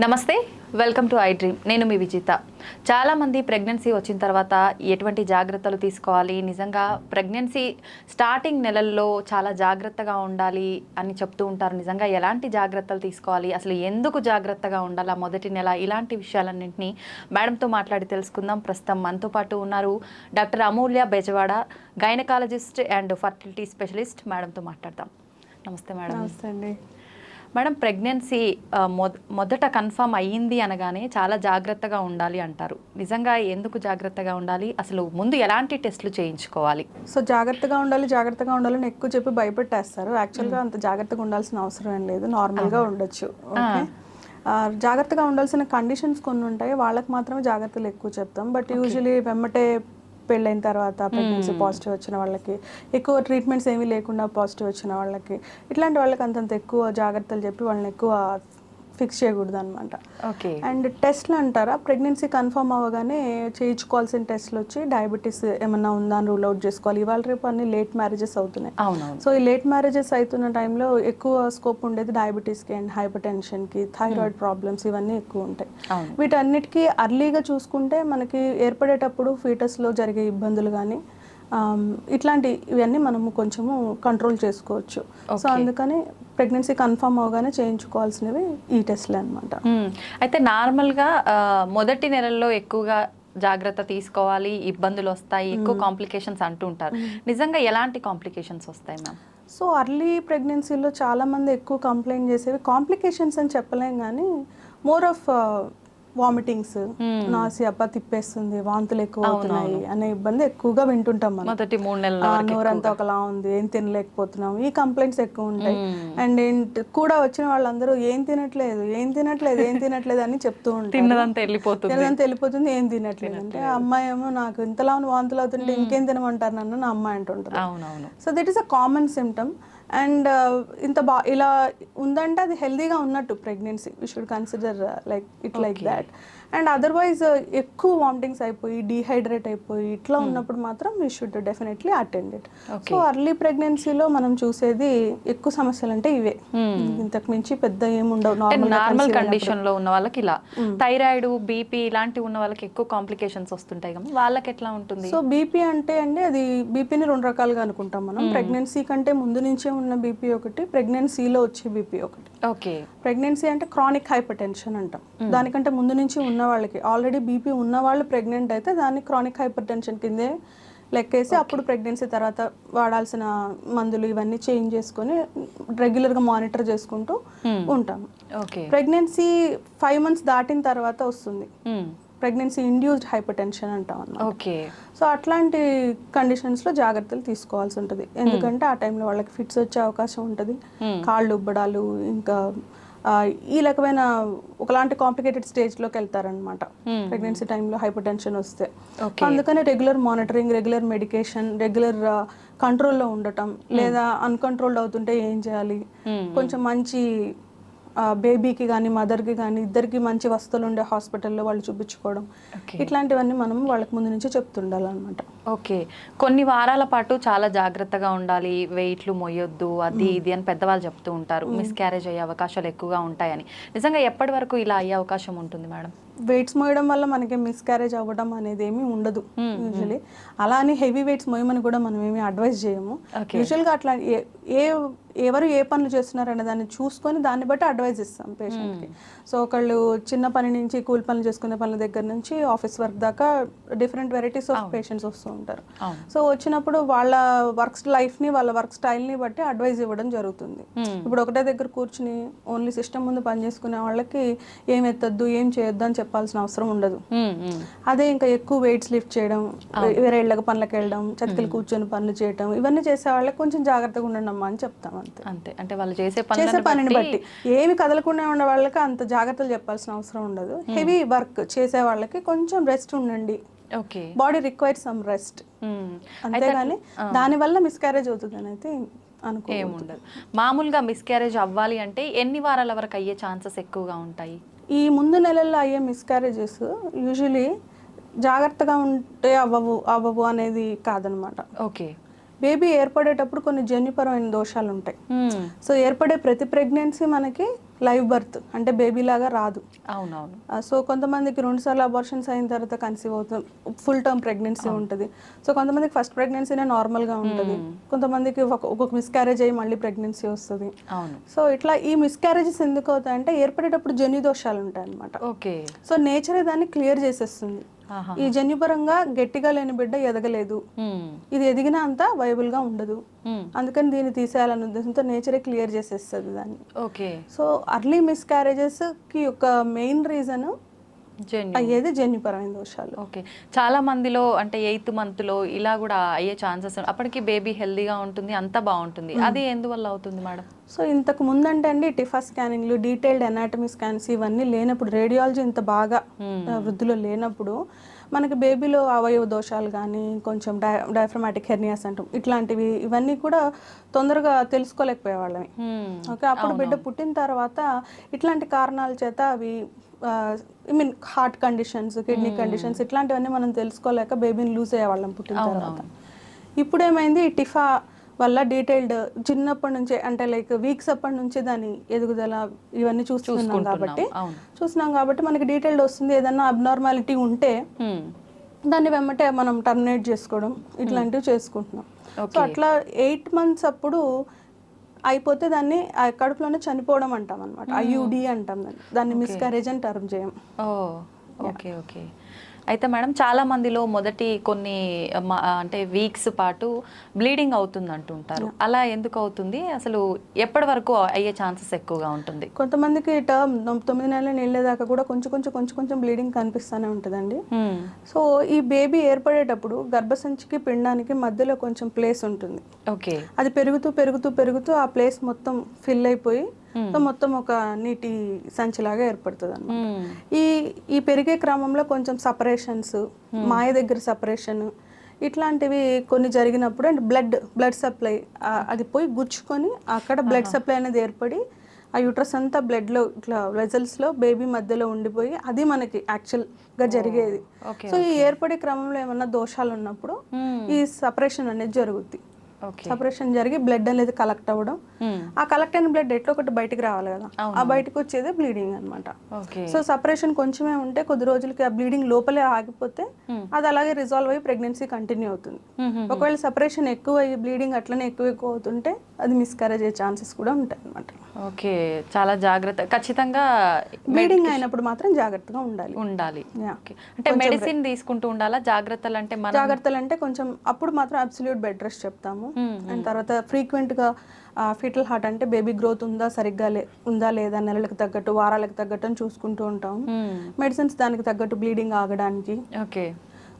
నమస్తే welcome to I dream. నేను మీ విజిత. చాలామంది ప్రెగ్నెన్సీ వచ్చిన తర్వాత ఎటువంటి జాగ్రత్తలు తీసుకోవాలి? నిజంగా ప్రెగ్నెన్సీ స్టార్టింగ్ నెలల్లో చాలా జాగ్రత్తగా ఉండాలి అని చెప్తూ ఉంటారు. నిజంగా ఎలాంటి జాగ్రత్తలు తీసుకోవాలి? అసలు ఎందుకు జాగ్రత్తగా ఉండాలా మొదటి నెల? ఇలాంటి విషయాలన్నింటినీ మేడంతో మాట్లాడి తెలుసుకుందాం. ప్రస్తుతం మనతో పాటు ఉన్నారు doctor Amulya Bezawada gynaecologist and fertility specialist. మేడంతో మాట్లాడదాం. నమస్తే మేడం. నమస్తే అండి. మేడం ప్రెగ్నెన్సీ మొదట కన్ఫర్మ్ అయ్యింది అనగానే చాలా జాగ్రత్తగా ఉండాలి అంటారు. నిజంగా ఎందుకు జాగ్రత్తగా ఉండాలి? అసలు ముందు ఎలాంటి టెస్టులు చేయించుకోవాలి? సో జాగ్రత్తగా ఉండాలి జాగ్రత్తగా ఉండాలని ఎక్కువ చెప్పి భయపెట్టేస్తారు. యాక్చువల్గా అంత జాగ్రత్తగా ఉండాల్సిన అవసరం ఏం లేదు. నార్మల్గా ఉండొచ్చు. ఓకే జాగ్రత్తగా ఉండాల్సిన కండిషన్స్ కొన్ని ఉంటాయి. వాళ్ళకి మాత్రమే జాగ్రత్తలు ఎక్కువ చెప్తాం. బట్ యూజువలీ వెమ్మటే పెళ్ళైన తర్వాత ప్రెగ్నెన్సీ పాజిటివ్ వచ్చిన వాళ్ళకి ఎక్కువ ట్రీట్మెంట్స్ ఏమీ లేకుండా పాజిటివ్ వచ్చిన వాళ్ళకి ఇట్లాంటి వాళ్ళకి అంతంత ఎక్కువ జాగ్రత్తలు చెప్పి వాళ్ళని ఎక్కువ ఫిక్స్ చేయకూడదు అనమాట ఓకే అండ్ టెస్ట్లు అంటారా? ప్రెగ్నెన్సీ కన్ఫర్మ్ అవ్వగానే చేయించుకోవాల్సిన టెస్ట్లు వచ్చి డయాబెటీస్ ఏమన్నా ఉందా అని రూల్ అవుట్ చేసుకోవాలి. ఇవాళ రేపు అన్ని లేట్ మ్యారేజెస్ అవుతున్నాయి. సో ఈ లేట్ మ్యారేజెస్ అవుతున్న టైంలో ఎక్కువ స్కోప్ ఉండేది డయాబెటీస్కి అండ్ హైపర్ టెన్షన్కి థైరాయిడ్ ప్రాబ్లమ్స్ ఇవన్నీ ఎక్కువ ఉంటాయి. వీటన్నిటికీ అర్లీగా చూసుకుంటే మనకి ఏర్పడేటప్పుడు ఫీటస్లో జరిగే ఇబ్బందులు కానీ ఇట్లాంటి ఇవన్నీ మనము కొంచెము కంట్రోల్ చేసుకోవచ్చు. సో. అందుకని ప్రెగ్నెన్సీ కన్ఫర్మ్ అవగానే చేయించుకోవాల్సినవి ఈ టెస్ట్లే అనమాట. అయితే నార్మల్గా మొదటి నెలల్లో ఎక్కువగా జాగ్రత్త తీసుకోవాలి ఇబ్బందులు వస్తాయి ఎక్కువ కాంప్లికేషన్స్ అంటూ ఉంటారు. నిజంగా ఎలాంటి కాంప్లికేషన్స్ వస్తాయి మ్యామ్? సో అర్లీ ప్రెగ్నెన్సీలో చాలామంది ఎక్కువ కంప్లైంట్ చేసేవి కాంప్లికేషన్స్ అని చెప్పలేం కానీ మోర్ ఆఫ్ వామిటింగ్స్ నాసి అప్ప తిప్పేస్తుంది వాంతులు ఎక్కువ అవుతున్నాయి అనే ఇబ్బంది ఎక్కువగా వింటుంటాం మనం. మొదటి మూడు నెలల నోరంతా ఒకలా ఉంది ఏం తినలేకపోతున్నాం ఈ కంప్లైంట్స్ ఎక్కువ ఉంటాయి అండ్ ఏంటి కూడా వచ్చిన వాళ్ళందరూ ఏం తినట్లేదు ఏం తినట్లేదు ఏం తినట్లేదు అని చెప్తూ ఉంటారు. తిన్నదంతా వెళ్ళిపోతుంది. తినదంతా వెళ్ళిపోతుంది ఏం తినట్లేదు. అంటే అమ్మాయి ఏమో నాకు ఇంతలా వాంతులు అవుతుంటే ఇంకేం తినమంటారు నన్ను నా అమ్మాయి అంటుంటారు so that is a common symptom and ఇంత బా ఇలా ఉందంటే అది హెల్దీగా ఉన్నట్టు pregnancy. We should consider like it like that and otherwise ఎక్కువ వామిటింగ్స్ అయిపోయి డీహైడ్రేట్ అయిపోయి ఇట్లా ఉన్నప్పుడు మాత్రం we should definitely attend it so early ప్రెగ్నెన్సీలో మనం చూసేది ఎక్కువ సమస్యలు అంటే ఇవే ఇంతకు మించి పెద్ద ఏముండవు నార్మల్ నార్మల్ కండిషన్లో ఉన్న వాళ్ళకి ఇలా. థైరాయిడ్ బీపీ ఇలాంటివి ఉన్న వాళ్ళకి ఎక్కువ కాంప్లికేషన్స్ వస్తుంటాయి కదా. వాళ్ళకి ఎట్లా ఉంటుంది? సో బీపీ అంటే అండి అది బీపీని రెండు రకాలుగా అనుకుంటాం మనం. ప్రెగ్నెన్సీ కంటే ముందు నుంచే ఉన్న బీపీ ఒకటి ప్రెగ్నెన్సీలో వచ్చే బీపీ ఒకటి. ఓకే ప్రెగ్నెన్సీ అంటే క్రానిక్ హైపర్ టెన్షన్ అంటాం దానికంటే ముందు నుంచి ఉన్న వాళ్ళకి. ఆల్రెడీ బీపీ ఉన్న వాళ్ళు ప్రెగ్నెంట్ అయితే దాన్ని క్రానిక్ హైపర్ టెన్షన్ కిందే లెక్కేసి అప్పుడు ప్రెగ్నెన్సీ తర్వాత వాడాల్సిన మందులు ఇవన్నీ చేంజ్ చేసుకొని రెగ్యులర్గా మానిటర్ చేసుకుంటూ ఉంటాం ఓకే ప్రెగ్నెన్సీ ఫైవ్ మంత్స్ దాటిన తర్వాత వస్తుంది. ప్రెగ్నెన్సీ ఇండ్యూస్డ్ హైపర్ టెన్షన్ అంటాం అన్నమాట. ఓకే సో అట్లాంటి కండిషన్స్లో జాగ్రత్తలు తీసుకోవాల్సి ఉంటుంది. ఎందుకంటే ఆ టైంలో వాళ్ళకి ఫిట్స్ వచ్చే అవకాశం ఉంటుంది. కాళ్ళు ఉబ్బడాలు ఇంకా ఈ రకమైన ఒకలాంటి కాంప్లికేటెడ్ స్టేజ్లోకి వెళ్తారనమాట ప్రెగ్నెన్సీ టైంలో హైపర్ టెన్షన్ వస్తే. అందుకని regular monitoring regular medication regular కంట్రోల్లో ఉండటం లేదా అన్కంట్రోల్డ్ అవుతుంటే ఏం చేయాలి? కొంచెం మంచి బేబీకి కానీ మదర్కి కానీ ఇద్దరికి మంచి వస్తువులు ఉండే హాస్పిటల్లో వాళ్ళు చూపించుకోవడం. ఇట్లాంటివన్నీ మనం వాళ్ళకి ముందు నుంచే చెప్తుండాలన్నమాట. ఓకే. కొన్ని వారాల పాటు చాలా జాగ్రత్తగా ఉండాలి. వెయిట్లు మొయ్యొద్దు అది ఇది అని పెద్దవాళ్ళు చెప్తూ ఉంటారు. మిస్క్యారేజ్ అయ్యే అవకాశాలు ఎక్కువగా ఉంటాయని. నిజంగా ఎప్పటి వరకు ఇలా అయ్యే అవకాశం ఉంటుంది మేడం? వెయిట్స్ మోయడం వల్ల మనకి మిస్క్యారేజ్ అవ్వడం అనేది ఏమీ ఉండదు యూజువలీ అలా అని హెవీ వెయిట్స్ మోయమని కూడా మనం ఏమీ అడ్వైస్ చేయము. Okay. యూజువల్గా అట్లా ఏ- ఎవరు ఏ పనులు చేస్తున్నారు అనే దాన్ని చూసుకొని దాన్ని బట్టి అడ్వైస్ ఇస్తాం పేషెంట్కి సో ఒకళ్ళు చిన్న పని నుంచి కూలి పనులు చేసుకునే పనుల దగ్గర నుంచి ఆఫీస్ వర్క్ దాకా డిఫరెంట్ వెరైటీస్ ఆఫ్ పేషెంట్స్ వస్తూ ఉంటారు. సో వచ్చినప్పుడు వాళ్ళ వర్క్ లైఫ్ని వాళ్ళ వర్క్ స్టైల్ని బట్టి అడ్వైజ్ ఇవ్వడం జరుగుతుంది. ఇప్పుడు ఒకటే దగ్గర కూర్చుని ఓన్లీ సిస్టమ్ ముందు పని చేసుకునే వాళ్ళకి ఏం ఎత్తద్దు ఏం చేయొద్దు అని చెప్పాల్సిన అవసరం ఉండదు. అదే ఇంకా ఎక్కువ వెయిట్స్ లిఫ్ట్ చేయడం వేరే ఇళ్ళకి పనులకు వెళ్ళడం చతికిలు కూర్చొని పనులు చేయడం ఇవన్నీ చేసే వాళ్ళకి కొంచెం జాగ్రత్తగా ఉండండి అమ్మా అని చెప్తాం అంతే. అంతే. అంటే వాళ్ళు చేసే చేసే పనిని బట్టి ఏమి కదలకుండా ఉండే వాళ్ళకి అంత జాగ్రత్తలు చెప్పాల్సిన అవసరం ఉండదు. హెవీ వర్క్ చేసే వాళ్ళకి కొంచెం రెస్ట్ ఉండండి. Okay. Body require some rest. అంతేగాని దానివల్ల మిస్క్యారేజ్ అవుతుందని అయితే అనుకో ఏముండదు. మామూలుగా మిస్క్యారేజ్ అవ్వాలి అంటే ఎన్ని వారాల వరకు అయ్యే ఛాన్సెస్ ఎక్కువగా ఉంటాయి? ఈ ముందు నెలల్లో అయ్యే మిస్క్యారేజెస్ యూజువలీ జాగ్రత్తగా ఉంటే అవ్వవు అవ్వవు అనేది కాదనమాట. ఓకే. బేబీ ఏర్పడేటప్పుడు కొన్ని జన్యుపరమైన దోషాలు ఉంటాయి సో ఏర్పడే ప్రతి ప్రెగ్నెన్సీ మనకి లైవ్ బర్త్ అంటే బేబీ లాగా రాదు. అవునవును. సో కొంతమందికి రెండు సార్లు అబార్షన్స్ అయిన తర్వాత కన్సీవ్ అవుతుంది ఫుల్ టర్మ్ ప్రెగ్నెన్సీ ఉంటుంది. సో కొంతమందికి ఫస్ట్ ప్రెగ్నెన్సీనే నార్మల్గా ఉంటుంది. కొంతమందికి ఒక- ఒక్కొక్క మిస్క్యారేజ్ అయ్యి మళ్ళీ ప్రెగ్నెన్సీ వస్తుంది. అవును. సో ఇట్లా ఈ మిస్క్యారేజెస్ ఎందుకు అవుతాయంటే ఏర్పడేటప్పుడు జన్యు దోషాలు ఉంటాయి అనమాట ఓకే. సో నేచరే దాన్ని క్లియర్ చేసేస్తుంది. ఈ జన్యుపరంగా గట్టిగా లేని బిడ్డ ఎదగలేదు. ఇది ఎదిగినా అంత వైబుల్గా ఉండదు. అందుకని దీన్ని తీసేయాలనే ఉద్దేశంతో నేచరే క్లియర్ చేసేస్తుంది దాన్ని. ఓకే. సో అర్లీ మిస్క్యారేజెస్కి ఒక మెయిన్ రీజన్ అయ్యేది జన్యుపరమైన దోషాలు. ఓకే. చాలా మందిలో అంటే ఎయిత్ మంత్లో ఇలా కూడా అయ్యే ఛాన్సెస్ అప్పటికి బేబీ హెల్దీగా ఉంటుంది అంతా బాగుంటుంది. అది ఎందువల్ల అవుతుంది మేడం? సో ఇంతకు ముందంటే అండి టిఫా స్కానింగ్లు డీటెయిల్డ్ అనాటమీ స్కాన్స్ ఇవన్నీ లేనప్పుడు రేడియాలజీ ఇంత బాగా వృద్ధిలో లేనప్పుడు మనకి బేబీలో అవయవ దోషాలు కానీ కొంచెం డై డయాఫ్రమాటిక్ హెర్నియాస్ అంటాం ఇట్లాంటివి ఇవన్నీ కూడా తొందరగా తెలుసుకోలేకపోయేవాళ్ళమి. ఓకే అప్పుడు బిడ్డ పుట్టిన తర్వాత ఇట్లాంటి కారణాల చేత అవి I mean heart conditions kidney conditions ఇట్లాంటివన్నీ మనం తెలుసుకోలేక బేబీని లూజ్ అయ్యేవాళ్ళం పుట్టిన తర్వాత. ఇప్పుడు ఏమైంది టిఫా వల్ల డీటెయిల్డ్ చిన్నప్పటి నుంచే అంటే లైక్ వీక్స్ అప్పటి నుంచి దాని ఎదుగుదల ఇవన్నీ చూస్తున్నాం కాబట్టి. చూస్తున్నాం కాబట్టి మనకి డీటెయిల్డ్ వస్తుంది. ఏదన్నా అబ్నార్మాలిటీ ఉంటే. దాన్ని వెంబటే మనం టర్మినేట్ చేసుకోవడం ఇట్లాంటివి చేసుకుంటున్నాం. సో అట్లా ఎయిట్ మంత్స్ అప్పుడు అయిపోతే దాన్ని కడుపులోనే చనిపోవడం అంటాం అనమాట ఐయుడి అంటాం దాన్ని. దాన్ని మిస్కరేజ్ అని టర్మ్ చేయం. ఓకే. ఓకే. అయితే మేడం చాలా మందిలో మొదటి కొన్ని అంటే వీక్స్ పాటు బ్లీడింగ్ అవుతుంది అంటుంటారు అలా ఎందుకు అవుతుంది అసలు ఎప్పటి వరకు అయ్యే ఛాన్సెస్ ఎక్కువగా ఉంటుంది? కొంతమందికి టర్మ్ తొమ్మిది నెలల నీళ్ళేదాకా కూడా కొంచెం కొంచెం కొంచెం కొంచెం బ్లీడింగ్ కనిపిస్తూనే ఉంటుందండి. మ్మ్. సో ఈ బేబీ ఏర్పడేటప్పుడు గర్భసంచికి పిండానికి మధ్యలో కొంచెం ప్లేస్ ఉంటుంది. ఓకే. అది పెరుగుతూ పెరుగుతూ పెరుగుతూ ఆ ప్లేస్ మొత్తం ఫిల్ అయిపోయి సో మొత్తం ఒక నీటి సంచిలాగా ఏర్పడుతుంది అన్నమాట మ్మ్. ఈ ఈ పెరిగే క్రమంలో కొంచెం సపరేషన్స్ మాయ దగ్గర సపరేషన్ ఇట్లాంటివి కొన్ని జరిగినప్పుడు అండ్ బ్లడ్ బ్లడ్ సప్లై అది పోయి గుచ్చుకొని అక్కడ బ్లడ్ సప్లై అనేది ఏర్పడి ఆ యూట్రస్ అంతా బ్లడ్లో ఇట్లా వెజల్స్లో బేబీ మధ్యలో ఉండిపోయి అది మనకి యాక్చువల్గా జరిగేది. ఓకే సో ఈ ఏర్పడే క్రమంలో ఏమన్నా దోషాలు ఉన్నప్పుడు. ఈ సపరేషన్ అనేది జరుగుద్ది. సపరేషన్ జరిగి బ్లడ్ అనేది కలెక్ట్ అవ్వడం. మ్మ్. ఆ కలెక్ట్ అయిన బ్లడ్ ఎట్లా ఒకటి బయటికి రావాలి కదా. ఆ బయటకు వచ్చేదే బ్లీడింగ్ అన్నమాట. ఓకే సో సపరేషన్ కొంచెమే ఉంటే కొద్ది రోజులకి ఆ బ్లీడింగ్ లోపలే ఆగిపోతే అది అలాగే రిజాల్వ్ అయ్యి ప్రెగ్నెన్సీ కంటిన్యూ అవుతుంది. మ్మ్. ఒకవేళ సపరేషన్ ఎక్కువ అయ్యి బ్లీడింగ్ అట్లనే ఎక్కువ ఎక్కువ అవుతుంటే అది మిస్కరేజ్ అయ్యే ఛాన్సెస్ కూడా ఉంటాయి అనమాట ఓకే చాలా జాగ్రత్త ఖచ్చితంగా బ్లీడింగ్ అయినప్పుడు మాత్రం జాగ్రత్తగా ఉండాలి. ఉండాలి. అంటే మెడిసిన్ తీసుకుంటూ ఉండాలా? జాగ్రత్తలు అంటే జాగ్రత్తలు అంటే కొంచెం అప్పుడు మాత్రం అబ్సల్యూట్ బెడ్ రెస్ట్ చెప్తాము. అండ్ తర్వాత ఫ్రీక్వెంట్గా ఫీటల్ హార్ట్ అంటే బేబీ గ్రోత్ ఉందా సరిగ్గా లే ఉందా లేదా నెలలకు తగ్గట్టు వారాలకు తగ్గట్టు అని చూసుకుంటూ ఉంటాము. మ్మ్. మెడిసిన్స్ దానికి తగ్గట్టు బ్లీడింగ్ ఆగడానికి. ఓకే.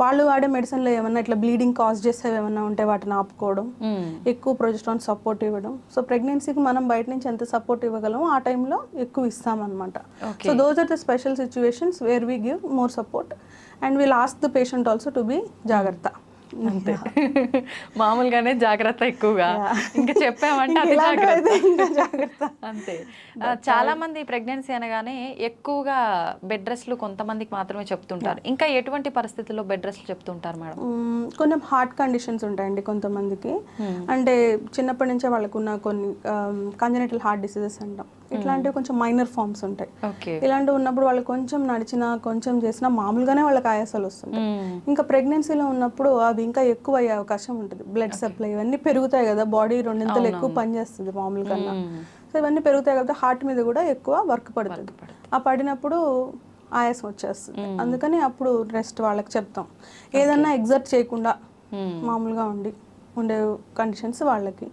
వాళ్ళు వాడే మెడిసిన్లో ఏమన్నా ఇట్లా బ్లీడింగ్ కాజ్ చేసేవి ఏమన్నా ఉంటే వాటిని ఆపుకోవడం. ఎక్కువ ప్రొజెస్ట్రాన్ సపోర్ట్ ఇవ్వడం సో ప్రెగ్నెన్సీకి మనం బయట నుంచి ఎంత సపోర్ట్ ఇవ్వగలమో ఆ టైంలో ఎక్కువ ఇస్తామన్నమాట. So those are the special situations where we give more support and will ask the patient also to be జాగ్రత్త అంతే. మామూలుగానే జాగ్రత్త ఎక్కువగా. ఇంకా చెప్పామంటే జాగ్రత్త. అంతే. ఆ, చాలా మంది ప్రెగ్నెన్సీ అనగానే ఎక్కువగా బెడ్ రెస్ట్లు కొంతమందికి మాత్రమే చెప్తుంటారు. ఇంకా ఎటువంటి పరిస్థితుల్లో బెడ్ రెస్ట్లు చెప్తుంటారు మేడం? కొంచెం హార్ట్ కండిషన్స్ ఉంటాయండి కొంతమందికి. అంటే చిన్నప్పటి నుంచే వాళ్ళకున్న కొన్ని కంజనటల్ హార్ట్ డిసీజెస్ అంటాం. ఇట్లాంటివి కొంచెం మైనర్ ఫార్మ్స్ ఉంటాయి. ఇలాంటివి ఉన్నప్పుడు వాళ్ళు కొంచెం నడిచినా కొంచెం చేసినా మామూలుగానే వాళ్ళకి ఆయాసాలు వస్తుంటాయి. ఇంకా ప్రెగ్నెన్సీలో ఉన్నప్పుడు అవి ఇంకా ఎక్కువ అయ్యే అవకాశం ఉంటుంది. బ్లడ్ సప్లై ఇవన్నీ పెరుగుతాయి కదా బాడీ రెండింతలు ఎక్కువ పనిచేస్తుంది మామూలు కన్నా సో ఇవన్నీ పెరుగుతాయి కాబట్టి హార్ట్ మీద కూడా ఎక్కువ వర్క్ పడుతుంది. ఆ పడినప్పుడు ఆయాసం వచ్చేస్తుంది. అందుకని అప్పుడు రెస్ట్ వాళ్ళకి చెప్తాం. ఏదన్నా ఎగ్జర్ట్ చేయకుండా మామూలుగా ఉండి ఉండే కండిషన్స్ వాళ్ళకి.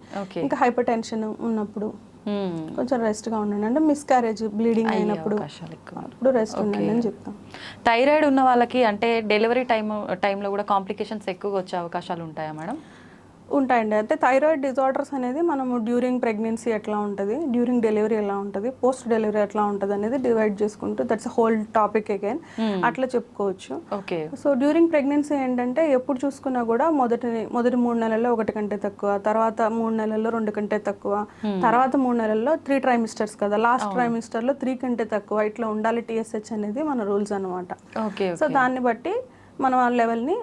ఇంకా హైపర్ టెన్షన్ ఉన్నప్పుడు కొంచెం రెస్ట్గా ఉండండి. అంటే మిస్క్యారేజ్ బ్లీడింగ్ అయినప్పుడు అప్పుడు రెస్ట్ ఉండండి అని చెప్తాం. థైరాయిడ్ ఉన్న వాళ్ళకి అంటే డెలివరీ టైం టైంలో కూడా కాంప్లికేషన్స్ ఎక్కువగా వచ్చే అవకాశాలు ఉంటాయా మేడం ఉంటాయండి. అయితే థైరాయిడ్ డిజార్డర్స్ అనేది మనము డ్యూరింగ్ ప్రెగ్నెన్సీ ఎట్లా ఉంటుంది డ్యూరింగ్ డెలివరీ ఎలా ఉంటుంది పోస్ట్ డెలివరీ ఎట్లా ఉంటుంది అనేది డివైడ్ చేసుకుంటూ దట్స్ హోల్ టాపిక్ అగైన్ అట్లా చెప్పుకోవచ్చు. ఓకే సో డ్యూరింగ్ ప్రెగ్నెన్సీ ఏంటంటే ఎప్పుడు చూసుకున్నా కూడా మొదటి మొదటి మూడు నెలల్లో ఒకటి కంటే తక్కువ తర్వాత మూడు నెలల్లో రెండు కంటే తక్కువ తర్వాత మూడు నెలల్లో త్రీ ట్రైమిస్టర్స్ కదా. లాస్ట్ ట్రైమిస్టర్లో త్రీ కంటే తక్కువ. ఇట్లా ఉండాలి టీఎస్హెచ్ అనేది మన రూల్స్ అనమాట ఓకే సో దాన్ని బట్టి మనం ఆ లెవెల్ని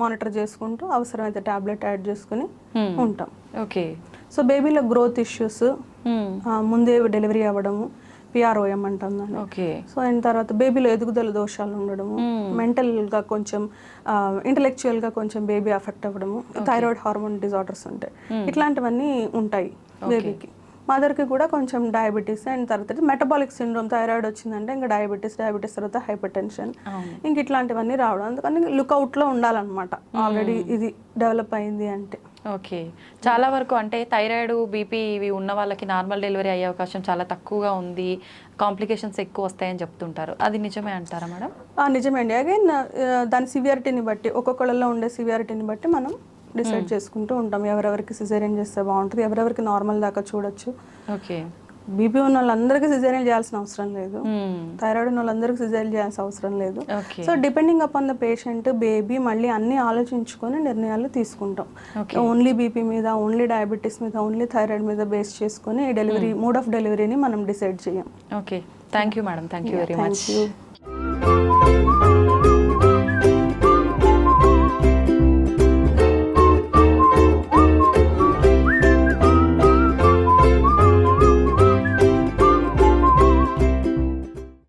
మానిటర్ చేసుకుంటూ అవసరమైతే టాబ్లెట్ యాడ్ చేసుకుని ఉంటాం. ఓకే. సో బేబీలో గ్రోత్ ఇష్యూస్ ముందే డెలివరీ అవ్వడము పిఆర్ఓఎం అంటాం దాన్ని ఓకే. సో అయిన తర్వాత బేబీలో ఎదుగుదల దోషాలు ఉండడము మెంటల్గా కొంచెం ఇంటలెక్చువల్గా కొంచెం బేబీ అఫెక్ట్ అవ్వడము థైరాయిడ్ హార్మోన్ డిజార్డర్స్ ఉంటాయి. ఇట్లాంటివన్నీ ఉంటాయి బేబీకి. మదర్కి కూడా కొంచెం డయాబెటీస్ అండ్ తర్వాత మెటబాలిక్ సిండ్రోమ్ థైరాయిడ్ వచ్చిందంటే ఇంకా డయాబెటీస్ డయాబెటీస్ తర్వాత హైపర్ టెన్షన్ ఇంక ఇట్లాంటివన్నీ రావడం. అందుకని లుక్అవుట్లో ఉండాలన్నమాట. ఆల్రెడీ ఇది డెవలప్ అయింది అంటే. ఓకే. చాలా వరకు అంటే థైరాయిడ్ బీపీ ఇవి ఉన్న వాళ్ళకి నార్మల్ డెలివరీ అయ్యే అవకాశం చాలా తక్కువగా ఉంది. కాంప్లికేషన్స్ ఎక్కువ వస్తాయని చెప్తుంటారు. అది నిజమే అంటారా మేడం? ఆ, నిజమే అండి. అగైన్ దాని సివియారిటీని బట్టి ఒక్కొక్కళ్ళలో ఉండే సివియారిటీని బట్టి మనం డిసైడ్ చేసుకుంటూ ఉంటాం. ఎవరెవరికి సిజేరియన్ చేస్తే బాగుంటుంది ఎవరెవరికి నార్మల్ దాకా చూడొచ్చు. ఓకే. బీపీ ఉన్న వాళ్ళందరికీ సిజేరియన్ చేయాల్సిన అవసరం లేదు. థైరాయిడ్ ఉన్న వాళ్ళందరికీ సిజేరియన్ చేయాల్సిన అవసరం లేదు. So depending upon the patient baby మళ్ళీ అన్ని ఆలోచించుకొని నిర్ణయాలు తీసుకుంటాం. ఓన్లీ బీపీ మీద ఓన్లీ డయాబెటీస్ మీద ఓన్లీ థైరాయిడ్ మీద బేస్ చేసుకొని డెలివరీ మోడ్ ఆఫ్ డెలివరీని మనం డిసైడ్ చేయం. Okay. Thank you madam thank you very much